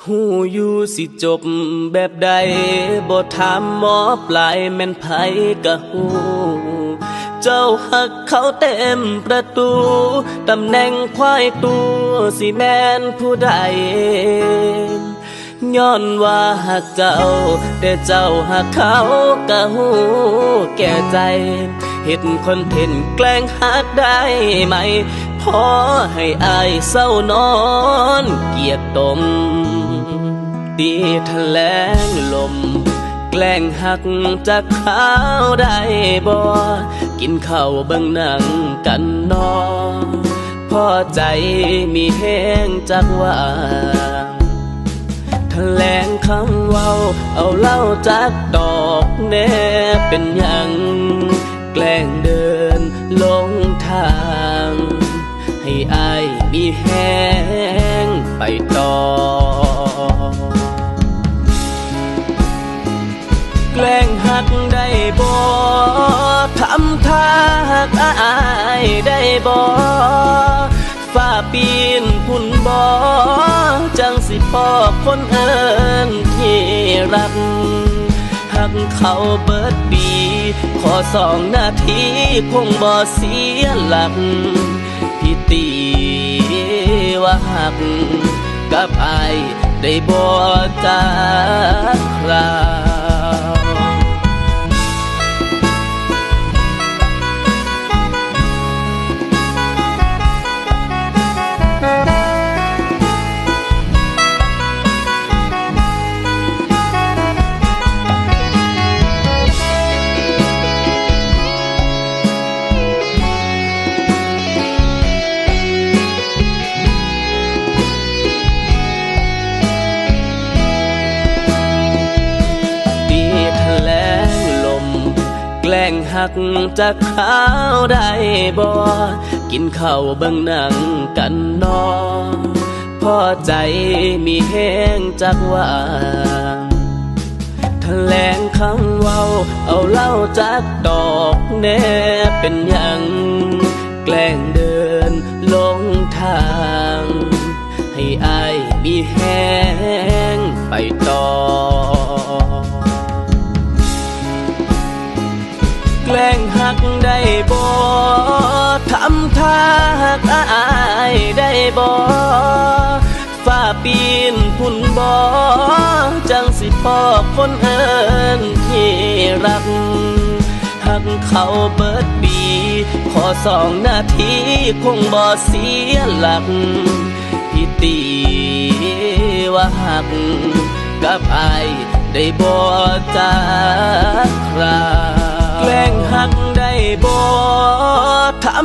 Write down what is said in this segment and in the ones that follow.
หูอยู่สิจบแบบใดบ่ถามหมอปลายแม่นไผกะหูเจ้าหักเขาเต็มประตู ตำแหน่งควายตัวสิแมนผู้ใดย้อนว่าหักเจ้า แต่เจ้าหักเขากะหูแก่ใจเห็นคนเห็นแกล้งหักได้ไหม พอให้อายเศร้านอนเกียดตม ตีแถลงลม แกล้งหักจากข้าวได้บ่กินข้าวเบิ่งหนังกันนอพอใจมีแห้งจากว่าแถลงคำเว้า เอาเล่าจากดอกแน่เป็นยังแกล้งเดินลงทาง ให้อายมีแห้ง แกล้งหักได้บ่ทำท่าหักอายได้บ่ฝ้าปีนพุ่นบ่จังสิพอคนเอินที่รักหักเขาเบิดปี ขอสองนาทีคงบ่เสียหลักพี่ตีว่าหักกับอายได้บ่จากครา งหักจากข้าวได้บ่กินข้าวเบิ่งหนังกันนอพอใจมีแห้งจากว่างแถลงคำเว้า เอาเล่าจากดอกแน่เป็นยังแกล้งเดินลงทาง ให้อายมีแห้งไปต่อ บ่ทำท่าหักอายได้บ่ฝ้าปีนพุ่นบ่จังสิพอคนเอินที่รักหักเขาเบิดปี ขอสองนาทีคงบ่เสียหลักพี่ตีว่าหักกับไอได้บ่จากครา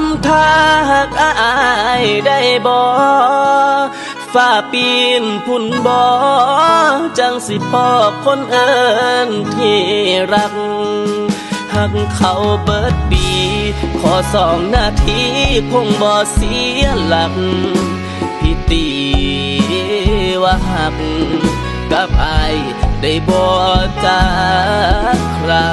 ำทาหักอายได้บ่ฝ้าปีนพุ่นบ่จังสิพอคนเอินที่รัก หักเขาเบิดปี ขอสองนาทีคงบ่เสียหลักพี่ตีว่าหัก กับอายได้บ่จากครา